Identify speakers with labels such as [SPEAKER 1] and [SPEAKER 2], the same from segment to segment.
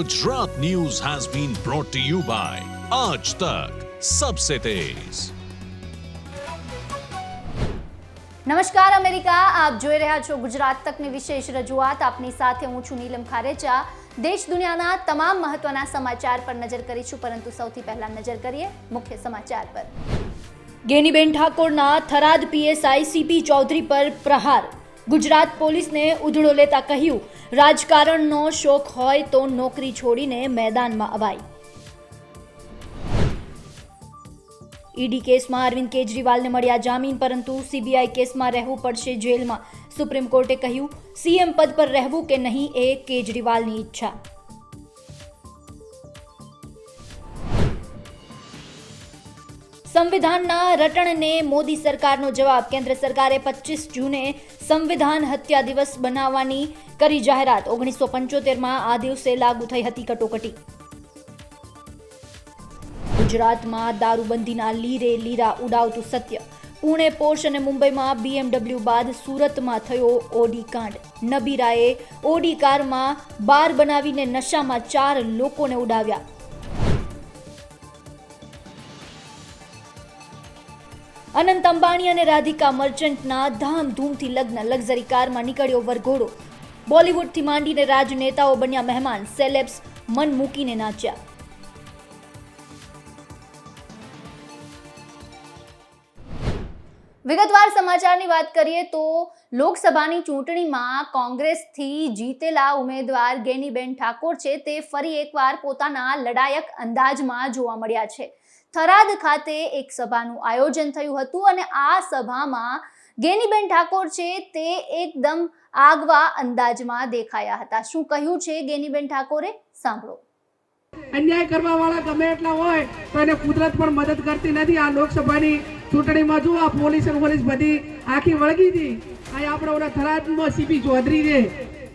[SPEAKER 1] Gujarat news has been brought to you by આજ તક Sabse Tez.
[SPEAKER 2] નમસ્કાર America આપ જોઈ રહ્યા છો ગુજરાત તકની વિશેષ રજૂઆત આપની સાથે હું છું નીલમ ખારેચા દેશ દુનિયાના તમામ મહત્વના સમાચાર પર નજર કરીશું પરંતુ સૌથી પહેલા નજર કરીએ મુખ્ય સમાચાર પર ગેનીબેન ઠાકોરના થરાદ પીએસઆઈ સીપી ચૌધરી પર પ્રહાર ગુજરાત પોલીસને ઉધડો લેતા કહ્યું રાજકારણનો શોખ હોય તો નોકરી છોડીને મેદાનમાં અવાય. ઈડી કેસમાં અરવિંદ કેજરીવાલને મળ્યા જામીન, પરંતુ સીબીઆઈ કેસમાં રહેવું પડશે જેલમાં. સુપ્રીમ કોર્ટે કહ્યું, સીએમ પદ પર રહેવું કે નહીં એ કેજરીવાલની ઈચ્છા. સંવિધાનના રટણને મોદી સરકારનો જવાબ. કેન્દ્ર સરકારે પચીસ જૂને સંવિધાન હત્યા દિવસ બનાવવાની કરી જાહેરાત. ઓગણીસો પંચોતેરમાં આ દિવસે લાગુ થઈ હતી કટોકટી. ગુજરાતમાં દારૂબંધીના લીરે લીરા ઉડાવતું સત્ય. પુણે, પોર્શ અને મુંબઈમાં બીએમડબલ્યુ બાદ સુરતમાં થયો ઓડી કાંડ. નબીરાએ ઓડી કારમાં બાર બનાવીને નશામાં ચાર લોકોને ઉડાવ્યા. અનંત અંબાણી અને રાધિકા મર્ચન્ટના ધામધૂમથી લગ્ન લક્ઝરી કારમાં નીકળ્યો વરઘોડો. બોલિવૂડથી માંડીને રાજનેતાઓ બન્યા મહેમાન, સેલેબ્સ મન મૂકીને નાચ્યા. વિગતવાર સમાચારની વાત કરીએ તો લોકસભાની ચૂંટણીમાં કોંગ્રેસથી જીતેલા ઉમેદવાર ગેનીબેન ઠાકોર છે તે ફરી એકવાર પોતાના લડાયક અંદાજમાં જોવા મળ્યા છે. થરાદ ખાતે એક સભાનું આયોજન થયું હતું અને આ સભામાં ગેનીબેન ઠાકોર છે તે એકદમ આગવા અંદાજમાં દેખાયા હતા. શું કહ્યું છે ગેનીબેન ઠાકોરે? સાંભળો.
[SPEAKER 3] અન્યાય કરવા વાળા ગમે એટલા હોય તો એને કુદરત પણ મદદ કરતી નથી. આ લોકસભાની ચૂંટણીમાં જો આ પોલીસ પોલીસ બધી આખી વળગી હતી આ આપણે ઓલા થરાદમાં સીપી ચૌધરી છે.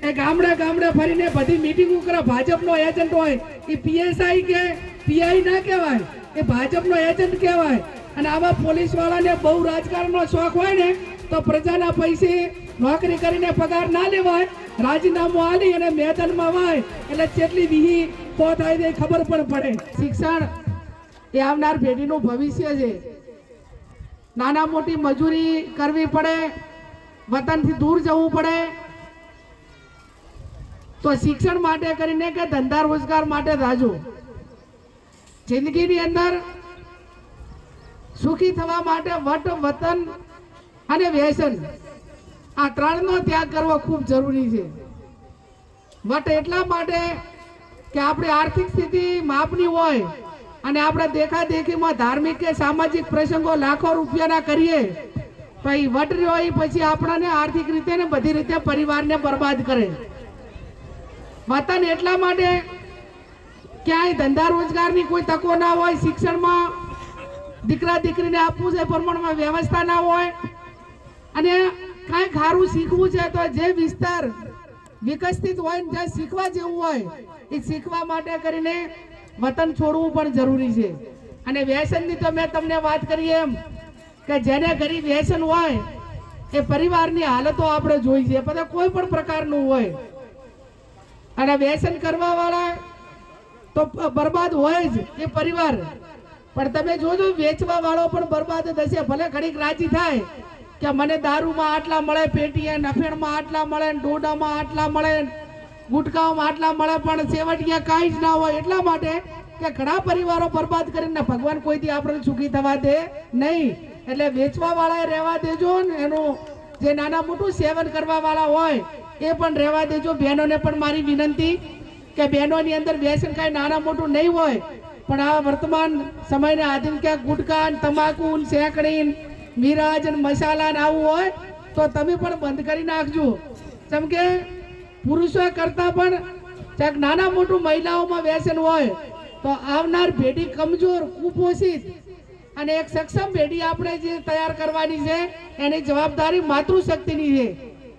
[SPEAKER 3] એ ગામડે ગામડે ફરીને બધી મીટિંગો કરે ભાજપનો એજન્ટ હોય. એ પીએસઆઈ કે પીઆઈ ના કહેવાય. એ ભાજપનો એજન્ટ કહેવાય. અને આવા પોલીસ વાળાને બહુ રાજકારણનો શોખ હોય ને, તો પ્રજાના પૈસે નોકરી કરીને પગાર ના લેવાય, રાજીનામું આલી અને મેદાનમાં વાય, એટલે જેટલી વિહી પો થાય તે ખબર પણ પડે. શિક્ષણ એ આવનાર પેઢીનું ભવિષ્ય છે. નાના મોટી મજૂરી કરવી પડે, વતનથી દૂર જવું પડે. તો શિક્ષણ માટે કરીને કે ધંધા રોજગાર માટે રાજો? જિંદગીની અંદર સુખી થવા માટે વટ, વતન અને વ્યસન આ ત્રણનો ત્યાગ કરવો ખૂબ જરૂરી છે. વટ એટલા માટે કે આપણી આર્થિક સ્થિતિ માપની હોય અને આપણે દેખાદેખીમાં ધાર્મિક કે સામાજિક પ્રસંગો લાખો રૂપિયાના કરીએ એ વટ રહ્યો એ પછી આપણાને આર્થિક રીતે ને બધી રીતે પરિવારને બરબાદ કરે. વતન એટલા માટે ક્યાંય ધંધા રોજગારની કોઈ તકો ના હોય, શિક્ષણમાં દીકરા દીકરીને આપવું છે, પ્રમાણમાં વ્યવસ્થા ના હોય. અને કાંઈ ખારું શીખવું છે તો જે વિસ્તાર વિકસિત હોય ને જ્યાં શીખવા જેવું હોય, એ શીખવા માટે કરીને વતન છોડવું પણ જરૂરી છે. અને વ્યસનની તો મેં તમને વાત કરી એમ કે જેને ગરીબ વ્યસન હોય, એ પરિવારની હાલતો આપણે જોઈ છે. બધા કોઈ પણ પ્રકારનું હોય. અને વ્યસન કરવા વાળા તો બરબાદ હોય જ એ પરિવાર. પણ તમે જોજો, વેચવા વાળો પણ બરબાદ થશે. ભલે ઘડીક રાજી થાય કે મને દારૂમાં આટલા મળે, પેટીએ નફેણમાં આટલા મળે ડોડામાં આટલા મળે ગુટકાઓમાં આટલા મળે, પણ સેવટિયા કાંઈ જ ના હોય એટલા માટે કે ઘણા પરિવારો બરબાદ કરીને ભગવાન કોઈથી આપણે સુખી થવા દે નહીં. એટલે વેચવા વાળાએ રહેવા દેજો ને એનું જે નાના મોટું સેવન કરવા વાળા હોય એ પણ રહેવા દેજો. બહેનોને પણ મારી વિનંતી કે બહેનોની અંદર વ્યસન કાંઈ નાના મોટું નહીં હોય, પણ આ વર્તમાન સમયને આધીન ક્યાંક ગુટકા તમાકુ ને શેકડી મિરાજ મસાલા ને આવું હોય, તો તમે પણ બંધ કરી નાખજો. જેમ કે પુરુષો કરતા પણ ક્યાંક નાના મોટું મહિલાઓમાં વ્યસન હોય, તો આવનાર પેઢી કમજોર, કુપોષિત. અને એક સક્ષમ પેઢી આપણે જે તૈયાર કરવાની છે, એની જવાબદારી માતૃશક્તિની છે.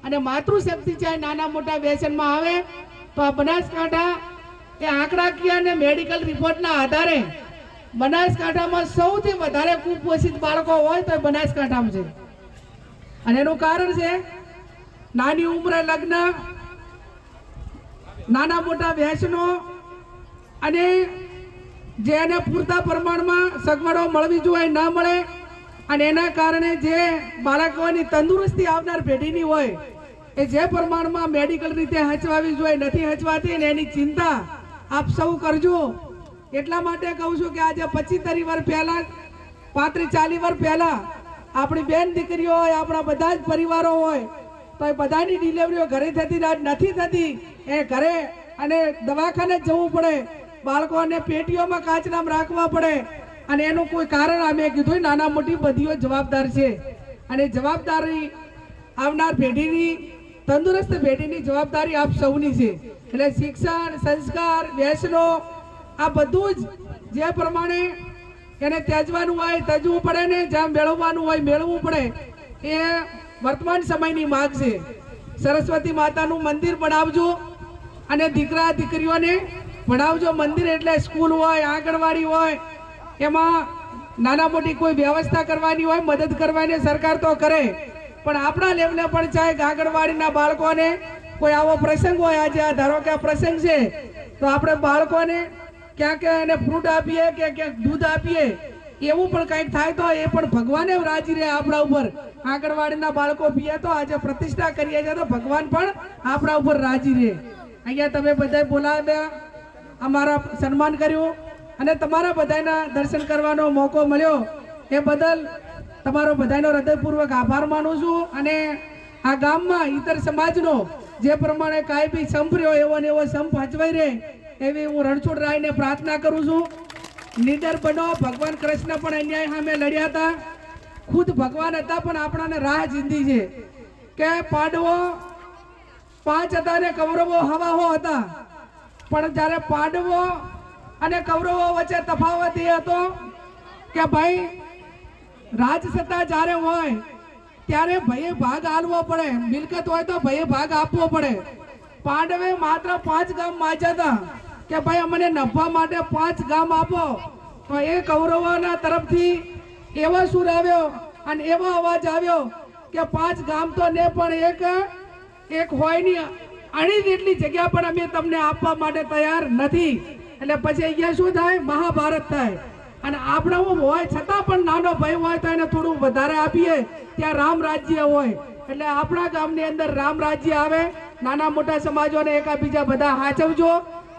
[SPEAKER 3] અને માતૃશક્તિ ચાહે નાના મોટા વ્યસનમાં આવે તો આ બનાસકાંઠા એ આંકડાકીય અને મેડિકલ રિપોર્ટના આધારે બનાસકાંઠામાં સૌથી વધારે કુપોષિત બાળકો હોય તો બનાસકાંઠામાં છે. અને એનું કારણ છે નાની ઉંમરે લગ્ન, નાના મોટા વ્યસનો અને જે એને પૂરતા પ્રમાણમાં સગવડો મળવી જોઈએ ન મળે અને એના કારણે જે બાળકોની તંદુરસ્તી આવનાર પેઢીની હોય એ જે પ્રમાણમાં મેડિકલ રીતે હચવાવી જોઈએ, નથી હચવાતી ને એની ચિંતા આપ સૌ કરજો. એટલા માટે કહું છું કે આજે પચીતરી વર્ષ પહેલા, પાંત્રીસ ચાલીસ વર્ષ પહેલા આપણી બેન દીકરીઓ હોય, આપણા બધા જ પરિવારો હોય, તો એ બધાની ડિલિવરીઓ ઘરે થતી નથી થતી. એ ઘરે અને દવાખાને જવું પડે. બાળકોને પેટીઓમાં કાચનામ રાખવા પડે. અને એનું કોઈ કારણ અમે કીધું, નાના મોટી બધીઓ જવાબદાર છે. અને જવાબદારી આવનાર પેઢીની તંદુરસ્ત પેઢીની જવાબદારી આપ સૌની છે. એટલે શિક્ષણ, સંસ્કાર, વ્યસનો, આ બધું જ જે પ્રમાણે એને ત્યજવાનું હોય તજવું પડે ને જ્યાં મેળવવાનું હોય, મેળવવું પડે, એ વર્તમાન સમયની માગ છે. સરસ્વતી માતાનું મંદિર બનાવજો અને દીકરા, દીકરીઓને ભણાવજો. મંદિર એટલે સ્કૂલ હોય, આંગણવાડી હોય, એમાં નાના મોટી કોઈ વ્યવસ્થા કરવાની હોય, મદદ કરવાની સરકાર તો કરે. પણ આપણા લેવલે પણ ચાહે આંગણવાડીના બાળકોને કોઈ આવો પ્રસંગ હોય આજે, આ ધારો કે આ પ્રસંગ છે, તો આપણે બાળકોને ક્યાંક એને ફ્રૂટ આપીએ કે ક્યાંક દૂધ આપીએ, એવું પણ કંઈક થાય તો એ પણ ભગવાને રાજી રહે આપણા ઉપર. આંગણવાડીના બાળકો પીએ તો આજે પ્રતિષ્ઠા કરીએ છીએ તો ભગવાન પણ આપણા ઉપર રાજી રહે. અહીંયા તમે બધા બોલાવ્યા, અમારા સન્માન કર્યું, અને તમારા બધાના દર્શન કરવાનો મોકો મળ્યો. એ બદલ તમારો બધાનો હૃદયપૂર્વક આભાર માનું છું અને આ ગામમાં ઇતર સમાજનો જે પ્રમાણે કાંઈ બી સંપ રહ્યો એવો ને એવો સંપ હચવાઈ રહે એવી હું રણછોડ રાયને પ્રાર્થના કરું છું. નીડર બનો, ભગવાન કૃષ્ણ પણ અન્યાય સામે લડ્યા હતા. ખુદ ભગવાન હતા પણ આપણાને રાહ જીંદી છે. કે પાડવો, પાંચ હતા ને કૌરવો હવાહો હતા. પણ જ્યારે પાડવો અને કૌરવો વચ્ચે તફાવત એ હતો કે ભાઈ રાજસત્તા જ્યારે હોય, ત્યારે ભયે ભાગ આલવો પડે. મિલકત હોય તો ભયે ભાગ આપવો પડે. પાંડવે માત્ર પાંચ ગામ માજ્યા હતા કે ભાઈ અમને નફા માટે પાંચ ગામ આપો. તો એ કૌરવોના તરફથી એવો સુર આવ્યો અને એવો અવાજ આવ્યો કે પાંચ ગામ તો ને પણ એક એક હોયની અણી જેટલી જગ્યા પણ અમે તમને આપવા માટે તૈયાર નથી. એટલે પછી અહીંયા શું થાય? મહાભારત થાય. અને આપણે હોય, છતાં પણ નાનો ભાઈ હોય તો એને થોડું વધારે આપીએ. ત્યાં રામ રાજ્ય હોય. એટલે આપણા ગામની અંદર રામ રાજ્ય આવે, નાના મોટા સમાજોને એકાબીજા બધા હાચવજો.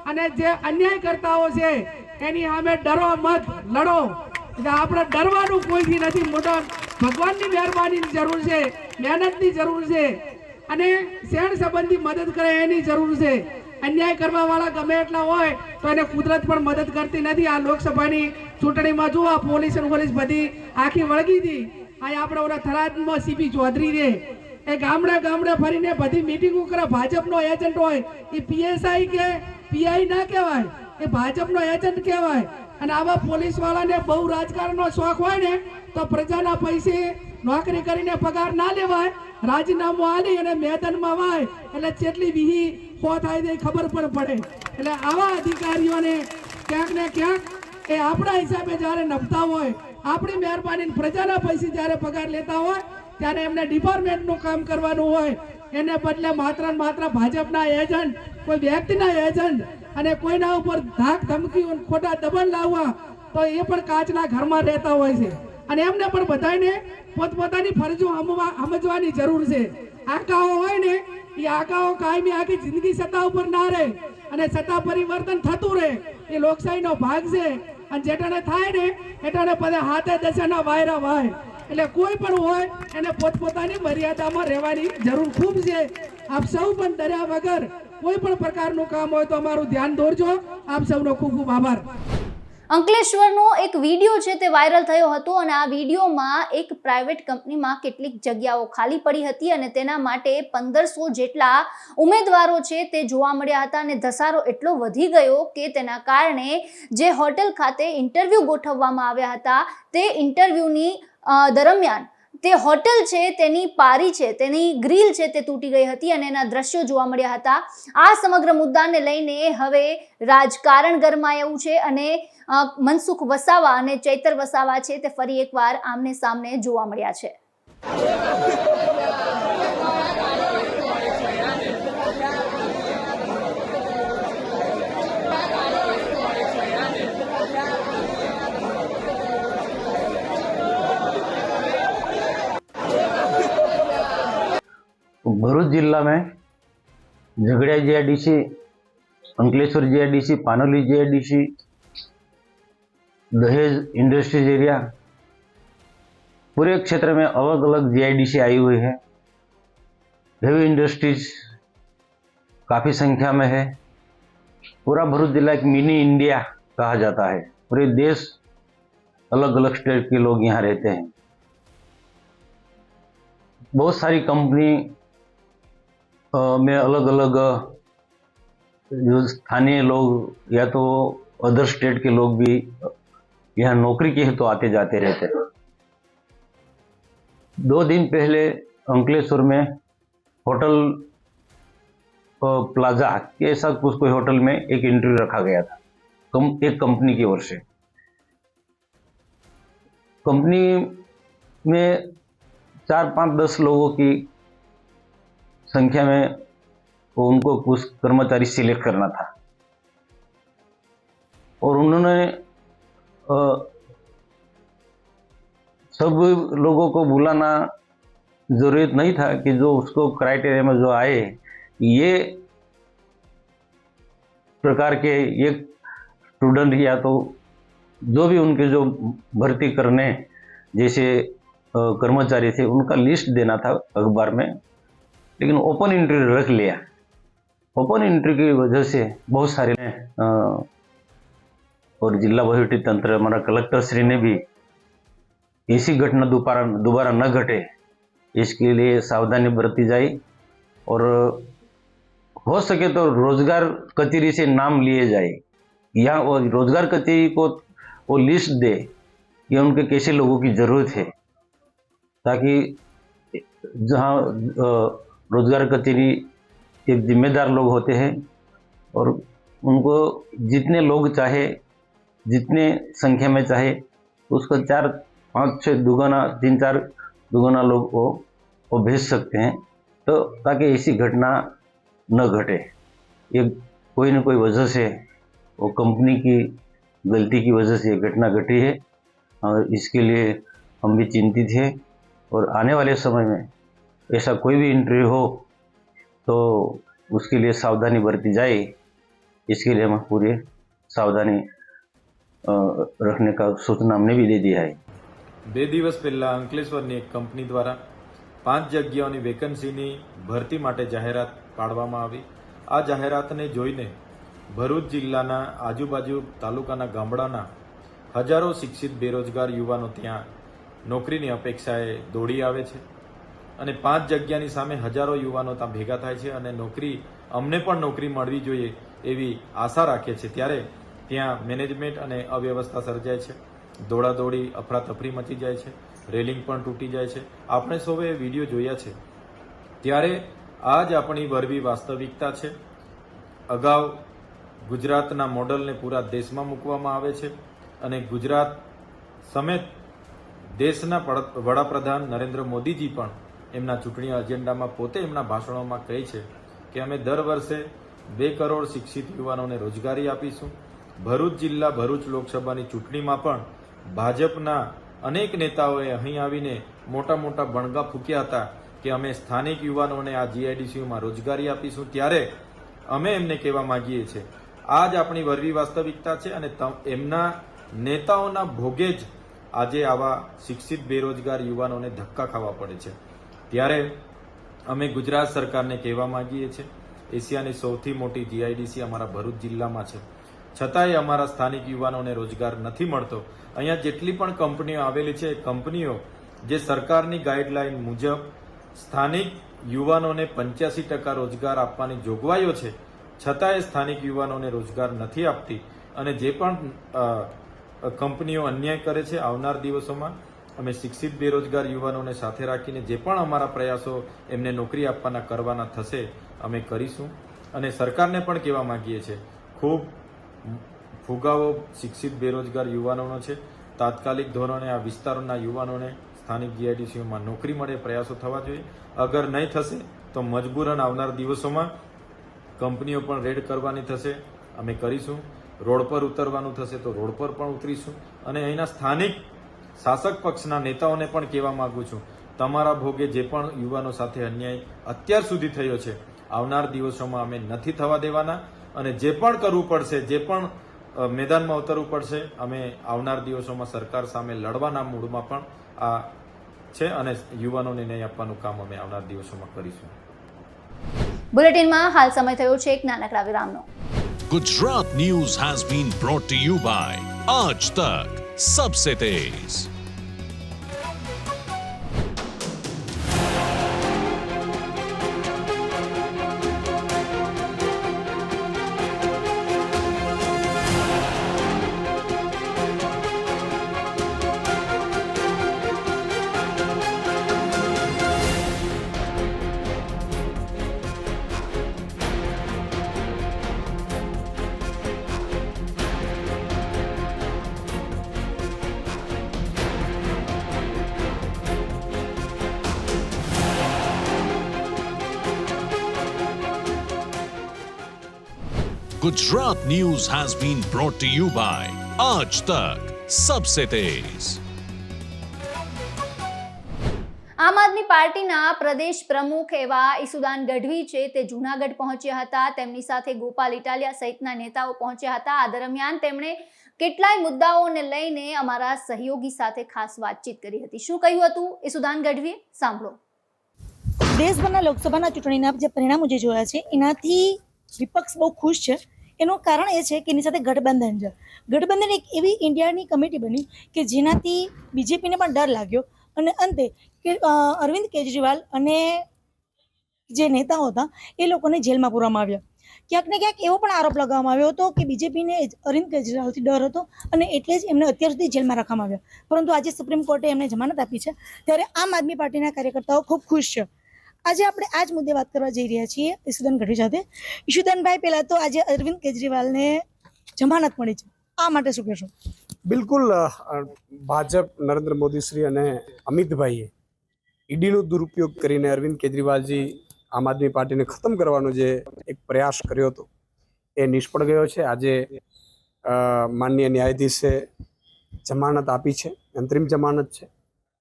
[SPEAKER 3] અને જે અન્યાય કરતાઓ છે, એની સામે ડરો મત, લડો. એટલે આપણે ડરવાનું કોઈથી નથી. મોટા ભગવાનની મહેરબાનીની જરૂર છે, મહેનતની જરૂર છે. અને શેણ સંબંધી મદદ કરે એની જરૂર છે. અન્યાય કરવા વાળા ગમે એટલા હોય, તો એને કુદરત પણ મદદ કરતી નથી. આ લોકસભાની ચૂંટણીમાં જુઓ, પોલીસ અને પોલીસ બધી આખી વળગી હતી. આ આપણે ઓલા થરાદમાં સીપી ચૌધરી રે એ ગામડે ગામડે ફરીને બધી મિટિંગો કરે ભાજપનો એજન્ટ હોય, એ પીએસઆઈ કે પીઆઈ ના કહેવાય, એ ભાજપનો એજન્ટ કહેવાય. અને આવા પોલીસ વાળાને બહુ રાજકારણનો શોખ હોય ને, તો પ્રજાના પૈસે નોકરી કરીને પગાર ના લેવાય, રાજીનામું આલી અને મેદાનમાં વાય, એટલે જેટલી વિહી હો થાય તે ખબર પણ પડે. એટલે આવા અધિકારીઓને ક્યાંક ને ક્યાંક એ આપણા હિસાબે જ્યારે નભતા હોય, આપણી મહેરબાની પ્રજાના પૈસે જ્યારે પગાર લેતા હોય, ત્યારે એમને ડિપાર્ટમેન્ટનું કામ કરવાનું હોય, એને બદલે માત્ર માત્ર ભાજપના એજન્ટ, કોઈ વ્યક્તિના એજન્ટ અને કોઈના ઉપર ધાક ધમકી ખોટા દબાણ લાવવા, તો એ પણ કાચના ઘરમાં રહેતા હોય છે. અને એમને પણ બધાને પોતપોતાની ફરજો સમજવાની જરૂર છે. આકાઓ હોય ને, એ આકાઓ કાયમી આખી જિંદગી સત્તા ઉપર ના રહે અને સત્તા પરિવર્તન થતું રહે. એ લોકશાહીનો ભાગ છે. અને જેટાને થાય ને એટાને બધા હાથે દશાના વાયરા વાય એટલે કોઈ પણ હોય, એને પોતપોતાની મર્યાદામાં રહેવાની જરૂર ખૂબ છે. આપ સૌ પણ ડર્યા વગર કોઈ પણ પ્રકારનું કામ હોય તો અમારું ધ્યાન દોરજો. આપ સૌનો ખૂબ ખૂબ આભાર.
[SPEAKER 2] અંકલેશ્વરનો એક વીડિયો છે તે વાયરલ થયો હતો અને આ વિડીયોમાં એક પ્રાઇવેટ કંપનીમાં કેટલીક જગ્યાઓ ખાલી પડી હતી અને તેના માટે પંદરસો જેટલા ઉમેદવારો છે તે જોવા મળ્યા હતા અને ધસારો એટલો વધી ગયો કે તેના કારણે જે હોટેલ ખાતે ઇન્ટરવ્યૂ ગોઠવવામાં આવ્યા હતા, તે ઇન્ટરવ્યૂની દરમિયાન તે હોટેલ છે તેની પારી છે, તેની ગ્રીલ છે તે તૂટી ગઈ હતી અને એના દ્રશ્યો જોવા મળ્યા હતા. આ સમગ્ર મુદ્દાને લઈને હવે રાજકારણ ગરમાયું છે અને મનસુખ વસાવા અને ચૈતર વસાવા છે તે ફરી એકવાર આમને સામને જોવા મળ્યા છે.
[SPEAKER 4] ભરૂચ जिला में झगड़िया जी अंकलेश्वर जी पानोली जी दहेज इंडस्ट्रीज़ एरिया, पूरे क्षेत्र में अलग अलग जीआईडीसी आई हुई है। हेवी इंडस्ट्रीज़ काफ़ी संख्या में है। पूरा भरूच जिला एक मिनी इंडिया कहा जाता है। पूरे देश अलग अलग स्टेट के लोग यहाँ रहते हैं। बहुत सारी कंपनी में अलग अलग जो स्थानीय लोग या तो अदर स्टेट के लोग भी यहाँ नौकरी के हेतु आते जाते रहते दो दिन पहले अंकलेश्वर में होटल प्लाजा के ऐसा कुछ कोई होटल में एक इंटरव्यू रखा गया था, कम, एक कंपनी की ओर से। कंपनी में चार पाँच दस लोगों की संख्या में उनको कुछ कर्मचारी सिलेक्ट करना था। और उन्होंने सब लोगों को बुलाना ज़रूरत नहीं था कि जो उसको क्राइटेरिया में जो आए, ये प्रकार के ये स्टूडेंट या तो जो भी उनके जो भर्ती करने जैसे कर्मचारी थे, उनका लिस्ट देना था अखबार में, लेकिन ओपन इंट्री रख लिया। ओपन इंट्री की वजह से बहुत सारे और जिला वहीवटी तंत्र हमारा कलेक्टर श्री ने भी ऐसी घटना दोबारा दोबारा न घटे, इसके लिए सावधानी बरती जाए और हो सके तो रोज़गार कचेरी से नाम लिए जाए। या वो रोज़गार कचेरी को वो लिस्ट दे कि उनके कैसे लोगों की ज़रूरत है, ताकि जहाँ रोज़गार कचेरी एक जिम्मेदार लोग होते हैं और उनको जितने लोग चाहे जितने संख्या में चाहे, उसको चार, पाँच छः दुगना, तीन, चार दुगना लोग को वो भेज सकते हैं तो ताकि ऐसी घटना न घटे। ये कोई न कोई वजह से, वो कंपनी की गलती की वजह से ये घटना घटी है, और इसके लिए हम भी चिंतित हैं, और आने वाले समय में ऐसा कोई भी इंटरव्यू हो तो उसके लिए सावधानी बरती जाए। इसके लिए हम पूरी सावधानी रखने का सूचना हमने भी दे दिया है
[SPEAKER 5] બે દિવસ પહેલા અંકલેશ્વરની એક કંપની દ્વારા પાંચ જગ્યાઓની વેકન્સીની ભરતી માટે જાહેરાત પાડવામાં આવી આ જાહેરાતને જોઈને ભરૂચ જિલ્લાના આજુબાજુ તાલુકાના ગામડાના હજારો શિક્ષિત બેરોજગાર યુવાનો ત્યાં નોકરીની અપેક્ષાએ દોડી આવે છે અને પાંચ જગ્યાની સામે હજારો યુવાનો ત્યાં ભેગા થાય છે અને નોકરી અમને પણ નોકરી મળવી જોઈએ એવી આશા રાખે છે ત્યારે ત્યાં મેનેજમેન્ટ અને અવ્યવસ્થા સર્જાય છે. દોડાદોડી, અફરાતફરી મચી જાય છે. રેલિંગ પણ તૂટી જાય છે. આપણે સૌએ વીડિયો જોયા છે. ત્યારે આ જ આપણી વરવી વાસ્તવિકતા છે. અગાઉ ગુજરાતના મોડલને પૂરા દેશમાં મૂકવામાં આવે છે અને ગુજરાત સમેત દેશના વડાપ્રધાન નરેન્દ્ર મોદીજી પણ એમના ચૂંટણી એજન્ડામાં પોતે એમના ભાષણોમાં કહે છે કે અમે દર વર્ષે બે કરોડ શિક્ષિત યુવાનોને રોજગારી આપીશું. ભરૂચ જિલ્લા ભરૂચ લોકસભાની ચૂંટણીમાં પણ ભાજપના અનેક નેતાઓએ અહીં આવીને મોટા મોટા બણગા ફૂક્યા હતા કે અમે સ્થાનિક યુવાનોને આ જીઆઈડીસીયુમાં રોજગારી આપીશું ત્યારે અમે એમને કહેવા માંગીએ છીએ. આ જ આપણી વરવી વાસ્તવિકતા છે અને એમના નેતાઓના ભોગે જ આજે આવા શિક્ષિત, બેરોજગાર યુવાનોને ધક્કા ખાવા પડે છે. ત્યારે અમે ગુજરાત સરકારને કહેવા માંગીએ છીએ, એશિયાની સૌથી મોટી જીઆઈડીસી અમારા ભરૂચ જિલ્લામાં છે. છતાંય અમારા સ્થાનિક યુવાનોને રોજગાર નથી મળતો. અહીંયા જેટલી પણ કંપનીઓ આવેલી છે કંપનીઓ જે સરકારની ગાઈડલાઈન મુજબ સ્થાનિક યુવાનોને પંચ્યાસી ટકા રોજગાર આપવાની જોગવાઈઓ છે, છતાંય સ્થાનિક યુવાનોને રોજગાર નથી આપતી. અને જે પણ કંપનીઓ અન્યાય કરે છે આવનાર દિવસોમાં, અમે શિક્ષિત બેરોજગાર યુવાનોને સાથે રાખીને જે પણ અમારા પ્રયાસો એમને નોકરી આપવાના કરવાના થશે, અમે કરીશું. અને સરકારને પણ કહેવા માંગીએ છીએ, ખૂબ ફુગાવો શિક્ષિત બેરોજગાર યુવાનોનો છે. તાત્કાલિક ધોરણે આ વિસ્તારોના યુવાનોને સ્થાનિક જીઆઈડીસીઓમાં નોકરી મળે પ્રયાસો થવા જોઈએ. અગર નહીં થશે તો મજબૂરન આવનાર દિવસોમાં કંપનીઓ પણ રેડ કરવાની થશે. અમે કરીશું. રોડ પર ઉતરવાનું થશે તો રોડ પર પણ ઉતરીશું. અને અહીંના સ્થાનિક શાસક પક્ષના નેતાઓને પણ કહેવા માગું છું. તમારા ભોગે જે પણ યુવાનો સાથે અન્યાય અત્યાર સુધી થયો છે, આવનાર દિવસોમાં અમે નથી થવા દેવાના. અને જે પણ કરવું પડશે જે પણ મેદાનમાં ઉતરવું પડશે અમે આવનાર દિવસોમાં સરકાર સામે લડવાના મૂડમાં પણ આ છે અને યુવાનોને ન્યાય આપવાનું કામ અમે આવનાર દિવસોમાં કરીશું
[SPEAKER 2] બુલેટિનમાં હાલ સમય થયો છે એક નાનકડા વિરામનો
[SPEAKER 1] Gujarat news has been brought to you by Aaj Tak Sabse Tez. Gujarat news has been brought to you by આજ તક Sabse Tez.
[SPEAKER 2] આમ આદમી પાર્ટીના પ્રદેશ પ્રમુખ એવા ઈસુદાન ગઢવી છે તે જૂનાગઢ પહોંચ્યા હતા. તેમની સાથે ગોપાલ ઇટાલિયા સહિતના નેતાઓ પહોંચ્યા હતા. આ દરમિયાન તેમણે કેટલાય મુદ્દાઓને લઈને અમારા સહયોગી સાથે ખાસ વાતચીત કરી હતી. શું કહ્યું હતું ઈસુદાન ગઢવીએ? સાંભળો.
[SPEAKER 6] દેશભરના લોકસભાના ચૂંટણીના જે પરિણામો જે જોયા છે એનાથી વિપક્ષ બહુ ખુશ છે. એનું કારણ એ છે કે એની સાથે ગઠબંધન છે. ગઠબંધન એક એવી ઇન્ડિયાની કમિટી બની કે જેનાથી બીજેપીને પણ ડર લાગ્યો અને અંતે કે અરવિંદ કેજરીવાલ અને જે નેતાઓ હતા એ લોકોને જેલમાં પૂરવામાં આવ્યા. ક્યાંક ને ક્યાંક એવો પણ આરોપ લગાવવામાં આવ્યો હતો કે બીજેપીને અરવિંદ કેજરીવાલથી ડર હતો અને એટલે જ એમને અત્યાર સુધી જેલમાં રાખવામાં આવ્યા. પરંતુ આજે સુપ્રીમ કોર્ટે એમને જમાનત આપી છે. ત્યારે આમ આદમી પાર્ટીના કાર્યકર્તાઓ ખૂબ ખુશ છે. આજે આપણે આ જ મુદ્દે વાત કરવા જઈ રહ્યા છીએ ઈશુદાન ગઢવી સાથે. ઈશુદાનભાઈ, પહેલાં તો આજે અરવિંદ કેજરીવાલને જમાનત મળી છે. આ માટે શું કહેશો?
[SPEAKER 7] બિલકુલ ભાજપ નરેન્દ્ર મોદી શ્રી અને અમિતભાઈએ ઈડીનો દુરુપયોગ કરીને અરવિંદ કેજરીવાલજી આમ આદમી પાર્ટીને ખતમ કરવાનો જે એક પ્રયાસ કર્યો હતો, એ નિષ્ફળ ગયો છે. આજે માનનીય ન્યાયાધીશે જમાનત આપી છે, અંતરિમ જમાનત છે.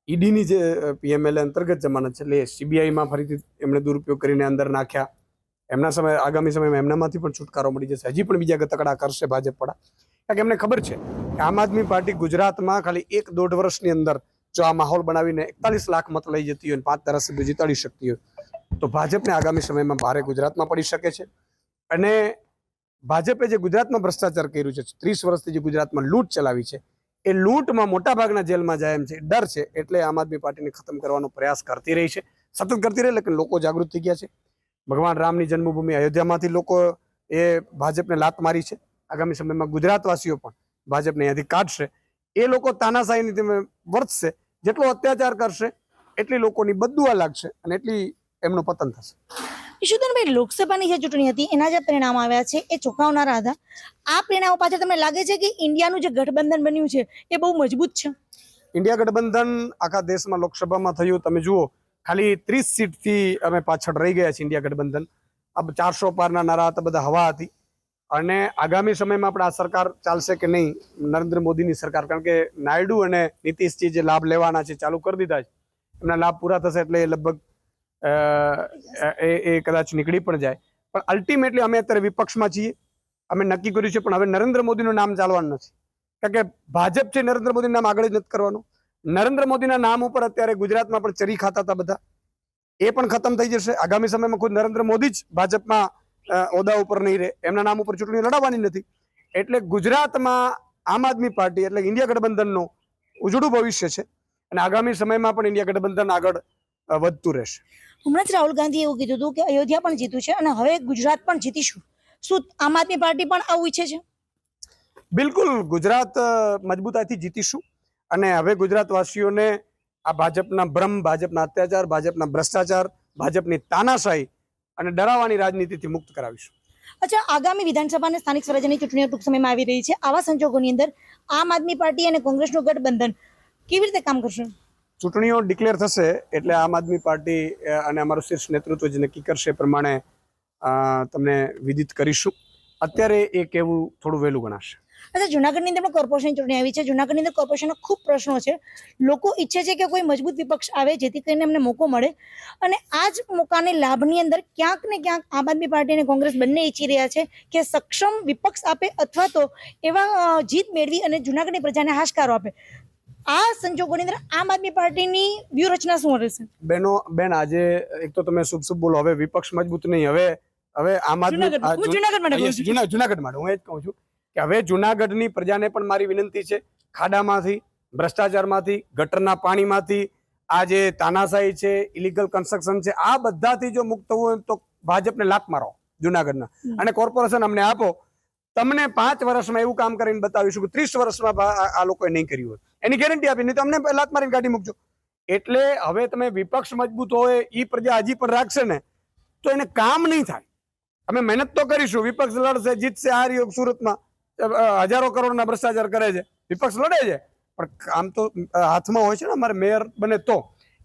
[SPEAKER 7] ઈડીની જે પીએમએલએ અંતર્ગત જમાનત છે, એટલે સીબીઆઈમાં ફરીથી એમણે દુરુપયોગ કરીને અંદર નાખ્યા. એમના સમય, આગામી સમયમાં એમનામાંથી પણ છુટકારો મળી જશે. હજી પણ બીજા ગતકડા કરશે ભાજપ પડા કારણ કે એમને ખબર છે કે આમ આદમી પાર્ટી ગુજરાતમાં ખાલી એક દોઢ વર્ષની અંદર જો આ માહોલ બનાવીને એકતાલીસ લાખ મત લઈ જતી હોય પાંચ ધારાસભ્યો જીતાડી શકતી હોય, તો ભાજપને આગામી સમયમાં ભારે ગુજરાતમાં પડી શકે છે. અને ભાજપે જે ગુજરાતમાં ભ્રષ્ટાચાર કર્યું છે, ત્રીસ વર્ષથી જે ગુજરાતમાં લૂંટ ચલાવી છે એ લૂંટમાં મોટાભાગના જેલમાં જાય એમ છે. ડર છે. એટલે આમ આદમી પાર્ટીને ખતમ કરવાનો પ્રયાસ કરતી રહી છે. સતત કરતી રહી, લેકિન લોકો જાગૃત થઈ ગયા છે. ભગવાન રામની જન્મભૂમિ અયોધ્યામાંથી લોકો એ ભાજપને લાત મારી છે. આગામી સમયમાં ગુજરાતવાસીઓ પણ ભાજપને અહીંયાથી કાઢશે. એ લોકો તાનાશાહીની તમે વર્તશે. જેટલો અત્યાચાર કરશે, એટલી લોકોની બદુઆ લાગશે અને એટલી એમનું પતન થશે.
[SPEAKER 6] ઈશુદાનભાઈ, લોકસભાની જે ચૂંટણી હતી, એના જે પરિણામ આવ્યા છે, એ ચોંકાવનારા હતા. આ પરિણામો પાછળ તમને લાગે છે કે ઇન્ડિયાનું જે ગઠબંધન બન્યું છે, એ બહુ મજબૂત છે?
[SPEAKER 7] ઇન્ડિયા ગઠબંધન આખા દેશમાં લોકસભામાં થયું. તમે જુઓ, ખાલી ત્રીસ સીટથી અમે પાછળ રહી ગયા છીએ ઇન્ડિયા ગઠબંધન. આ ચારસો પારના નારા હતા, બધા હવા હતી. અને આગામી સમયમાં આપણે આ સરકાર ચાલશે કે નહીં, નરેન્દ્ર મોદીની સરકાર. કારણ કે નાયડુ અને નીતિશજી જે લાભ લેવાના છે, ચાલુ કરી દીધા છે. એમના લાભ પૂરા થશે એટલે લગભગ એ એ કદાચ નીકળી પણ જાય. પણ અલ્ટિમેટલી અમે અત્યારે વિપક્ષમાં છીએ. અમે નક્કી કર્યું છે, પણ હવે નરેન્દ્ર મોદીનું નામ ચાલવાનું નથી. કારણ કે ભાજપ છે, નરેન્દ્ર મોદીનું નામ આગળ જ નથી કરવાનું. નરેન્દ્ર મોદીના નામ ઉપર અત્યારે ગુજરાતમાં પણ ચરી ખાતા હતા બધા. એ પણ ખતમ થઈ જશે. આગામી સમયમાં ખુદ નરેન્દ્ર મોદી જ ભાજપમાં ઓદા ઉપર નહીં રહે. એમના નામ ઉપર ચૂંટણી લડાવવાની નથી. એટલે ગુજરાતમાં આમ આદમી પાર્ટી, એટલે ઇન્ડિયા ગઠબંધનનું ઉજળું ભવિષ્ય છે. અને આગામી સમયમાં પણ ઇન્ડિયા ગઠબંધન આગળ વધતું રહેશે.
[SPEAKER 6] હમણાં જ રાહુલ ગાંધીએ એવું કીધું હતું કે અયોધ્યા પણ જીત્યું છે અને હવે ગુજરાત પણ જીતીશું. શું આમ આદમી પાર્ટી પણ આવું ઈચ્છે છે?
[SPEAKER 7] બિલકુલ ગુજરાત મજબૂતાઈથી જીતીશું. અને હવે ગુજરાતવાસીઓને આ ભાજપના ભ્રમ ભાજપના અત્યાચાર ભાજપના ભ્રષ્ટાચાર ભાજપની તાનાશાહી અને ડરાવવાની રાજનીતિથી મુક્ત કરાવીશું.
[SPEAKER 6] અચ્છા આગામી વિધાનસભા અને સ્થાનિક સ્વરાજ્યની ચૂંટણીઓ ટૂંક સમયમાં આવી રહી છે. આવા સંજોગોની અંદર આમ આદમી પાર્ટી અને કોંગ્રેસનું ગઠબંધન કેવી રીતે કામ કરશે?
[SPEAKER 7] ચૂંટણીઓ ડિક્લેર થશે એટલે આમ આદમી પાર્ટી અને અમારું શીર્ષ નેતૃત્વ જે નક્કી કરશે એ પ્રમાણે તમને વિદિત કરીશું. અત્યારે એ કહેવું થોડું વહેલું ગણાશે.
[SPEAKER 6] અચ્છા, જુનાગઢની અંદર પણ કોર્પોરેશન ચૂંટણી આવી છે. જુનાગઢની અંદર કોર્પોરેશનના ખૂબ પ્રશ્નો છે. લોકો ઈચ્છે છે કે કોઈ મજબૂત વિપક્ષ આવે જેથી કરીને એમને મોકો મળે. અને આ જ મોકાને લાભની અંદર ક્યાંક ને ક્યાંક આમ આદમી પાર્ટી અને કોંગ્રેસ બંને ઈચ્છી રહ્યા છે કે સક્ષમ વિપક્ષ આપે અથવા તો એવા જીત મેળવી અને જુનાગઢની પ્રજાને હાશકારો આપે. આ સંજોગોની અંદર આમ આદમી પાર્ટીની વ્યૂહરચના શું રહેશે?
[SPEAKER 7] બેનો બેન આજે એક તો તમે શુભ શુભ બોલો. હવે વિપક્ષ મજબૂત નહીં. હવે હવે આમ આદમી
[SPEAKER 6] જુનાગઢ માટે
[SPEAKER 7] હું એ જ કહું છું કે હવે જુનાગઢની પ્રજાને પણ મારી વિનંતી છે. ખાડામાંથી ભ્રષ્ટાચારમાંથી ગટરના પાણીમાંથી આ જે તાનાશાહી છે ઇલીગલ કન્સ્ટ્રક્શન છે આ બધાથી જો મુક્ત થવું હોય તો ભાજપને લાત મારો જુનાગઢના. અને કોર્પોરેશન અમને આપો. તમને પાંચ વર્ષમાં એવું કામ કરીને બતાવીશું કે ત્રીસ વર્ષમાં આ લોકોએ નહીં કર્યું હોય. એની ગેરંટી આપી, નહીં તો અમને લાત મારીને કાઢી મૂકજો. એટલે હવે તમે વિપક્ષ મજબૂત હોય એ પ્રજા હજી પણ રાખશે ને, તો એને કામ નહીં થાય. અમે મહેનત તો કરીશું, વિપક્ષ લડશે, જીતશે, આ રહ્યો સુરતમાં. હજારો કરોડના ભ્રષ્ટાચાર કરે છે. વિપક્ષ લડે છે, પણ કામ તો હાથમાં હોય છે ને અમારે મેયર બને તો.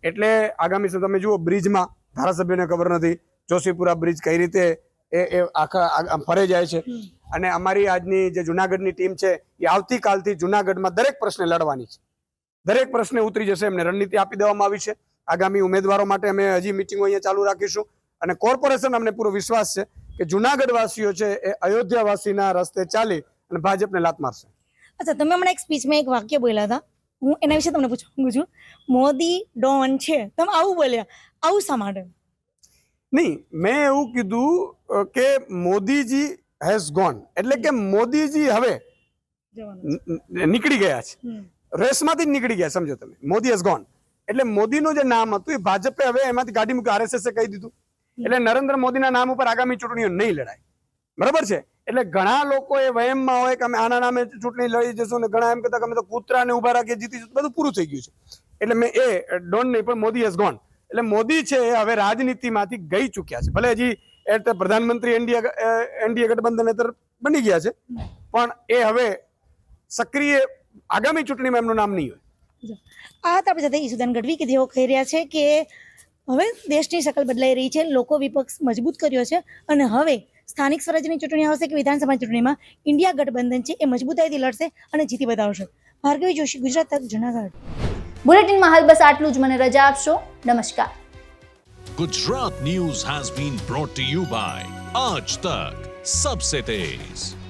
[SPEAKER 7] એટલે આગામી તમે જુઓ, બ્રિજમાં ધારાસભ્યોને ખબર નથી, જોશીપુરા બ્રિજ કઈ રીતે એ આખા ફરે જાય છે. અને અમારી આજની જે જુનાગઢની ટીમ છે એ આવતીકાલથી જુનાગઢમાં દરેક પ્રશ્ને લડવાની છે. દરેક પ્રશ્ને ઉતરી જશે એમને રણનીતિ આપી દેવામાં આવી છે. આગામી ઉમેદવારો માટે અમે હજી મિટિંગો અહીંયા ચાલુ રાખીશું. અને કોર્પોરેશન અમને પૂરો વિશ્વાસ છે કે જુનાગઢ વાસીઓ છે એ અયોધ્યા વાસીના રસ્તે ચાલી અને ભાજપને લાત મારશે.
[SPEAKER 6] અચ્છા તમે હમણાં એક સ્પીચમાં એક વાક્ય બોલ્યા હતા. હું એના વિશે તમને પૂછવા માંગુ છું મોદી ડોન છે. તમે આવું બોલ્યા. આવું શા માટે?
[SPEAKER 7] નહીં મેં એવું કીધું કે મોદીજી હેઝ ગોન એટલે કે મોદીજી હવે નીકળી ગયા છે. રેસમાંથી જ નીકળી ગયા સમજો તમે. મોદી હેઝ ગોન એટલે મોદીનું જે નામ હતું એ ભાજપે હવે એમાંથી ગાડી મૂકી આરએસએસ કહી દીધું. એટલે નરેન્દ્ર મોદીના નામ ઉપર આગામી ચૂંટણીઓ નહીં લડાય. બરાબર છે? એટલે ઘણા લોકો એ વયમમાં હોય કે અમે આના નામે ચૂંટણી લડી જશું ને ઘણા એમ કહેતા કે અમે તો કૂતરાને ઊભા રાખીએ જીતી બધું પૂરું થઈ ગયું છે. એટલે મેં એ ડોન્ટ નહીં પણ મોદી હેઝ ગોન એટલે મોદી છે એ હવે રાજનીતિમાંથી ગઈ ચૂક્યા છે. ભલે હજી એ રીતે પ્રધાનમંત્રી એનડીએ એનડીએ ગઠબંધન હેતર બની ગયા છે. પણ એ હવે સક્રિય આગામી ચૂંટણીમાં એમનું નામ નહીં હોય.
[SPEAKER 6] આ હતા આપણી સાથે ઈસુદાન ગઢવી કે જેઓ કહી રહ્યા છે કે હવે દેશની શકલ બદલાઈ રહી છે લોકો વિપક્ષ મજબૂત કર્યો છે અને હવે સ્થાનિક સ્વરાજ્યની ચૂંટણી આવશે કે વિધાનસભા ચૂંટણીમાં ઇન્ડિયા ગઠબંધન છે એ મજબૂતાઈથી લડશે અને જીતી બતાવશે. ભાર્ગવી જોશી ગુજરાત તક જૂનાગઢ.
[SPEAKER 2] બુલેટિનમાં હાલ બસ આટલું જ. મને રજા આપશો. નમસ્કાર.
[SPEAKER 1] Gujarat news has been brought you by Aaj Tak Sabse Tej